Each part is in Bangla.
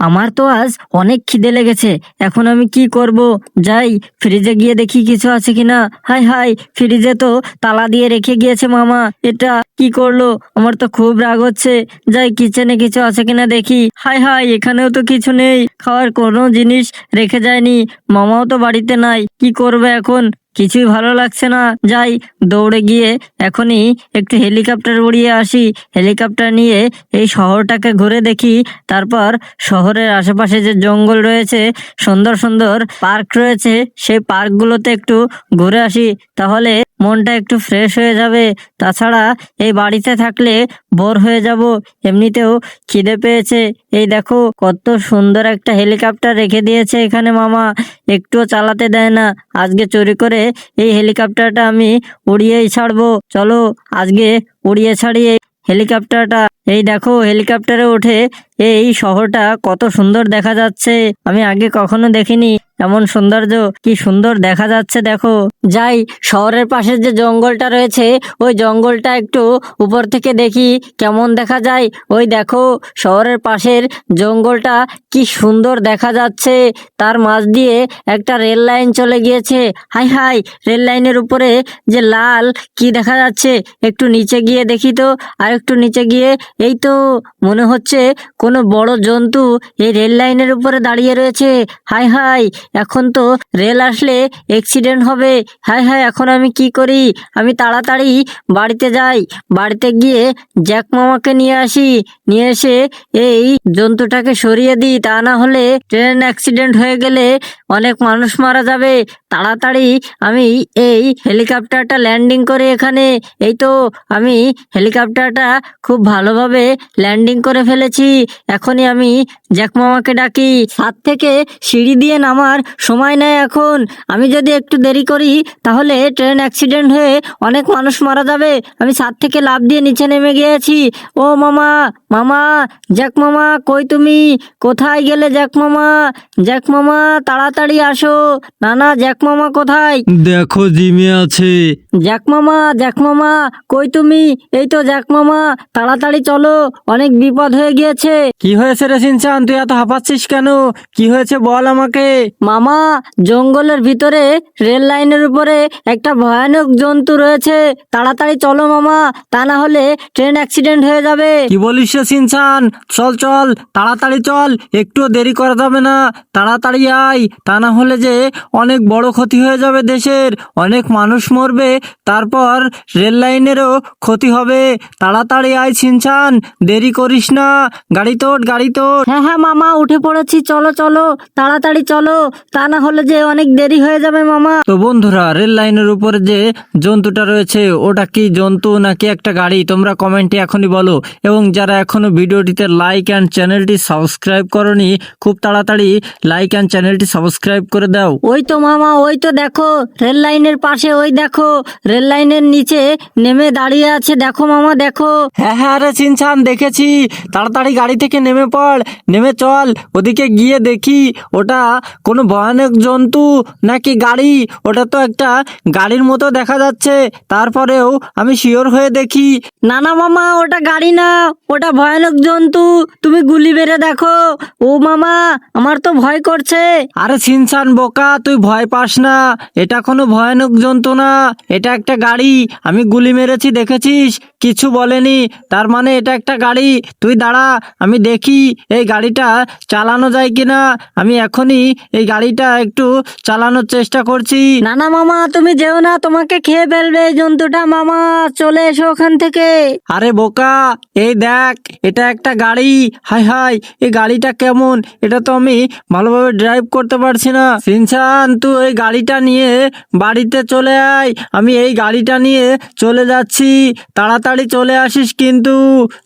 আমার তো আজ অনেক খিদে লেগেছে। এখন আমি কি করব? যাই ফ্রিজে গিয়ে দেখি কিছু আছে কিনা। হাই হাই ফ্রিজে তো তালা দিয়ে রেখে গিয়েছে মামা। এটা কি করল? আমার তো খুব রাগ হচ্ছে। যাই কিচেনে কিছু আছে কিনা দেখি। হাই হাই, এখানেও তো কিছু নেই। খাওয়ার কোনো জিনিস রেখে যায়নি। মামাও তো বাড়িতে নাই। কি করবে এখন? কিছুই ভালো লাগছে না। যাই, দৌড়ে গিয়ে এখনই একটু হেলিকপ্টার উড়িয়ে আসি। হেলিকপ্টার নিয়ে এই শহরটাকে ঘুরে দেখি। তারপর শহরের আশেপাশে যে জঙ্গল রয়েছে, সুন্দর সুন্দর পার্ক রয়েছে, সেই পার্কগুলোতে একটু ঘুরে আসি। তাহলে মনটা একটু ফ্রেশ হয়ে যাবে। তাছাড়া এই বাড়িতে থাকলে বোর হয়ে যাব। এমনিতেও খিদে পেয়েছে। এই দেখো, কত সুন্দর একটা হেলিকপ্টার রেখে দিয়েছে এখানে মামা। একটুও চালাতে দেয় না। আজকে চুরি করে এই হেলিকপ্টারটা আমি উড়িয়েই ছাড়বো। চলো, আজকে উড়িয়ে ছাড়ি এই হেলিকপ্টারটা। এই দেখো, হেলিকপ্টারে উঠে এই শহরটা কত সুন্দর দেখা যাচ্ছে। আমি আগে কখনো দেখিনি। এমন সৌন্দর্য কি সুন্দর দেখা যাচ্ছে দেখো। যাই, শহরের পাশে যে জঙ্গলটা রয়েছে, ওই জঙ্গলটা একটু উপর থেকে দেখি কেমন দেখা যায়। ওই দেখো, শহরের পাশের জঙ্গলটা কি সুন্দর দেখা যাচ্ছে। তার মাঝ দিয়ে একটা রেল লাইন চলে গিয়েছে। হাই হাই, রেল লাইনের উপরে যে লাল কি দেখা যাচ্ছে? একটু নিচে গিয়ে দেখি তো, আর একটু নিচে গিয়ে এই তো মনে হচ্ছে কোনো বড় জন্তু এই রেল লাইনের উপরে দাঁড়িয়ে রয়েছে। হাই হাই এখন তো রেল আসলে অ্যাক্সিডেন্ট হবে। হ্যাঁ হ্যাঁ এখন আমি কি করি? আমি তাড়াতাড়ি বাড়িতে যাই। বাড়িতে গিয়ে জ্যাক মামাকে নিয়ে আসি। নিয়ে এসে এই জন্তুটাকে সরিয়ে দিই। তা না হলে ট্রেন অ্যাক্সিডেন্ট হয়ে গেলে অনেক মানুষ মারা যাবে। তাড়াতাড়ি আমি এই হেলিকপ্টারটা ল্যান্ডিং করে এখানে, এই তো আমি হেলিকপ্টারটা খুব ভালোভাবে ল্যান্ডিং করে ফেলেছি। এখনই আমি জ্যাক মামাকে ডাকি। সাত থেকে সিঁড়ি দিয়ে নামার সময় নেয় এখন। আমি যদি একটু দেরি করি, তাহলে ট্রেন অ্যাক্সিডেন্ট হয়ে অনেক মানুষ মারা যাবে। আমি সাত থেকে লাফ দিয়ে নিচে নেমে গিয়েছি। ও মামা মামা জ্যাক মামা কই তুমি? কোথায় গেলে জ্যাক মামা জ্যাক মামা তাড়াতাড়ি আসো। না না, জ্যাক মামা কোথায়? দেখো জিমে আছে। জ্যাক মামা জ্যাক মামা কই তুমি? এই তো জ্যাক মামা তাড়াতাড়ি চলো অনেক বিপদ হয়ে গিয়েছে। কি হয়েছে রে সিনচান তুই এত হাঁপাচ্ছিস কেন? কি হয়েছে বল আমাকে? মামা জঙ্গলের ভিতরে রেল লাইনের উপরে একটা ভয়ানক জন্তু রয়েছে। তাড়াতাড়ি চলো মামা তা না হলে ট্রেন অ্যাক্সিডেন্ট হয়ে যাবে। কি বলিস রে সিনচান? চল চল তাড়াতাড়ি চল একটু দেরি করা যাবে না। তাড়াতাড়ি আয় তা না হলে যে অনেক বড় ক্ষতি হয়ে যাবে দেশের। অনেক মানুষ মরবে তারপর রেল লাইনেরও ক্ষতি হবে। তাড়াতাড়ি আয় সিনচান দেরি করিস না। গাড়ি তোট গাড়ি তোট। হ্যাঁ হ্যাঁ মামা উঠে পড়েছি। চলো চলো তাড়াতাড়ি চলো। তা না হলে যে অনেক দেরি হয়ে যাবে মামা। তো বন্ধুরা রেল লাইনের উপরে যে জন্তুটা রয়েছে ওটা কি জন্তু নাকি একটা গাড়ি? তোমরা কমেন্টে এখনই বলো। এবং যারা এখনও ভিডিওটিতে লাইক অ্যান্ড চ্যানেলটি সাবস্ক্রাইব করনি খুব তাড়াতাড়ি লাইক অ্যান্ড চ্যানেলটি সাবস্ক্রাইব করে দাও। ওই তো মামা ওই তো দেখো রেল লাইনের পাশে ওই দেখো রেল লাইনের নিচে নেমে দাঁড়িয়ে আছে। দেখো মামা দেখো। হ্যাঁ হ্যাঁ রে চিনছান দেখেছি। তাড়াতাড়ি গাড়ি থেকে নেমে পড় নেমে চল ওদিকে গিয়ে দেখি ওটা কোনো ভয়ানক জন্তু নাকি গাড়ি। ওটা তো একটা গাড়ির মতো দেখা যাচ্ছে তারপরেও আমি শিওর হয়ে দেখি। না না মামা ওটা গাড়ি না ওটা ভয়ানক জন্তু। তুমি গুলি বেড়ে দেখো। ও মামা আমার তো ভয় করছে। আরে সিনসান বোকা তুই ভয় পাস না এটা কোনো ভয়ানক জন্তু না এটা একটা গাড়ি আমি গুলি মেরেছি দেখেছিস? কিছু বলেনি তার মানে এটা একটা গাড়ি। তুই দাঁড়া আমি দেখি এই গাড়িটা চালানো যায় কিনা। আমি এখনই এই গাড়িটা একটু চালানোর চেষ্টা করছি। না না মামা তুমি যেও না তোমাকে খেয়ে ফেলবে এই জন্তুটা। মামা চলে এসো ওখান থেকে। আরে বোকা এই দেখ এটা একটা গাড়ি। হাই হাই এই গাড়িটা কেমন? এটা তো আমি ভালোভাবে ড্রাইভ করতে পারছি না। সিনসান তুই এই গাড়িটা নিয়ে বাড়িতে চলে আয়। আমি এই গাড়িটা নিয়ে চলে যাচ্ছি। তাড়াতাড়ি চলে আসিস কিন্তু।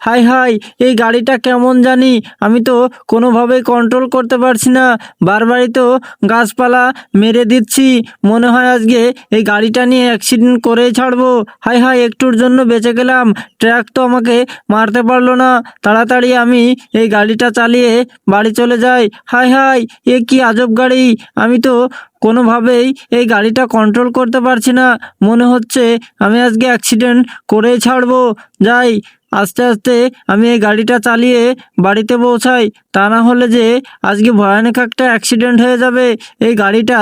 হাই হাই, এই গাড়িটা কেমন জানি? আমি তো কোনোভাবেই কন্ট্রোল করতে পারছি না। বারবারই তো গাছপালা মেরে দিচ্ছি। মনে হয় আজকে এই গাড়িটা নিয়ে অ্যাক্সিডেন্ট করেই ছাড়বো। হাই হাই, একটুর জন্য বেঁচে গেলাম। ট্র্যাক তো আমাকে মারতে পারল না। তাড়াতাড়ি আমি এই গাড়িটা চালিয়ে বাড়ি চলে যাই। হাই হাই, এ কি আজব গাড়ি? আমি তো কোনোভাবেই এই গাড়িটা কন্ট্রোল করতে পারছি না। মনে হচ্ছে আমি আজকে অ্যাক্সিডেন্ট করেই ছাড়বো। যাই, আস্তে আস্তে আমি এই গাড়িটা চালিয়ে বাড়িতে পৌঁছাই। তা না হলে যে আজকে ভয়ানক একটা অ্যাক্সিডেন্ট হয়ে যাবে। এই গাড়িটা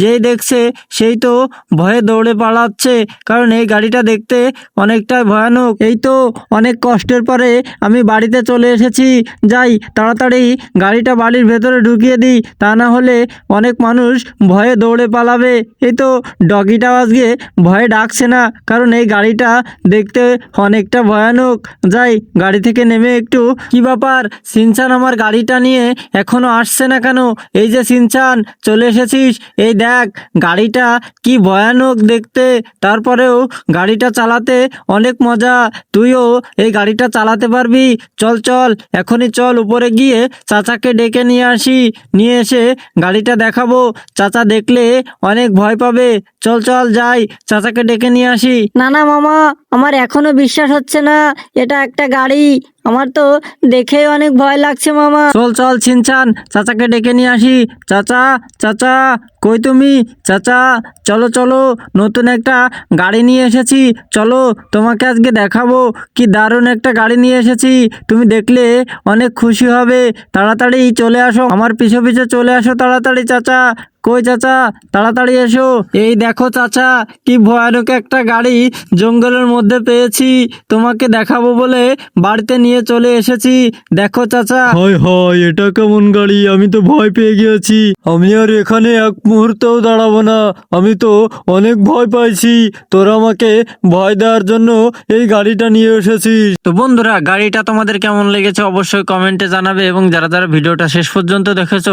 যেই দেখছে সেই তো ভয়ে দৌড়ে পালাচ্ছে, কারণ এই গাড়িটা দেখতে অনেকটাই ভয়ানক। এই তো অনেক কষ্টের পরে আমি বাড়িতে চলে এসেছি। যাই, তাড়াতাড়ি গাড়িটা বাড়ির ভেতরে ঢুকিয়ে দিই। তা না হলে অনেক মানুষ ভয়ে দৌড়ে পালাবে। এই তো ডগিটাও আজকে ভয়ে ডাকছে না, কারণ এই গাড়িটা দেখতে অনেকটা ভয়ানক। যাই, গাড়ি থেকে নেমে একটু। কি ব্যাপার? সিনচান আমার গাড়িটা নিয়ে এখনও আসছে না কেন? এই যে সিনচান, চলে এসেছিস? এই দেখ, গাড়িটা কি ভয়ানক দেখতে। তারপরেও গাড়িটা চালাতে অনেক মজা। তুইও এই গাড়িটা চালাতে পারবি। চল চল, এখনই চল উপরে গিয়ে চাচাকে ডেকে নিয়ে আসি। নিয়ে এসে গাড়িটা দেখাবো। চাচা দেখলে অনেক ভয় পাবে। চল চল, যাই, চাচাকে ডেকে নিয়ে আসি। না না, মামা, আমার এখনও বিশ্বাস হচ্ছে না এটা একটা গাড়ি। আমার তো দেখেই অনেক ভয় লাগছে, মামা। চল চল, ছিনছান। চাচাকে ডেকে নিয়ে আসি। চাচা চাচা, কই তুমি? চাচা, চলো চলো, নতুন একটা গাড়ি নিয়ে এসেছি। চলো, তোমাকে আজকে দেখাবো। কি দারুণ একটা গাড়ি নিয়ে এসেছি। তুমি দেখলে অনেক খুশি হবে। তাড়াতাড়ি চলে আসো। আমার পিছু পিছু চলে আসো তাড়াতাড়ি, চাচা। কই, চাচা? তাড়াতাড়ি এসো। এই দেখো, চাচা, কি ভয়ানক একটা গাড়ি জঙ্গলের মধ্যে পেয়েছি। তোমাকে দেখাবো বলে বাড়িতে নিয়ে চলে এসেছি। দেখো চাচা। হয় হয় এটা কেমন গাড়ি? আমি তো ভয় পেয়ে গিয়েছি। আমি আর এখানে এক মুহূর্তেও দাঁড়াবো না। আমি তো অনেক ভয় পাইছি। তোরা আমাকে ভয় দেওয়ার জন্য এই গাড়িটা নিয়ে এসেছিস। তো বন্ধুরা গাড়িটা তোমাদের কেমন লেগেছে অবশ্যই কমেন্টে জানাবে এবং যারা যারা ভিডিওটা শেষ পর্যন্ত দেখেছ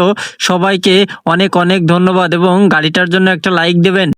সবাইকে অনেক অনেক ধন্যবাদ এবং গাড়িটার জন্য একটা লাইক দেবেন।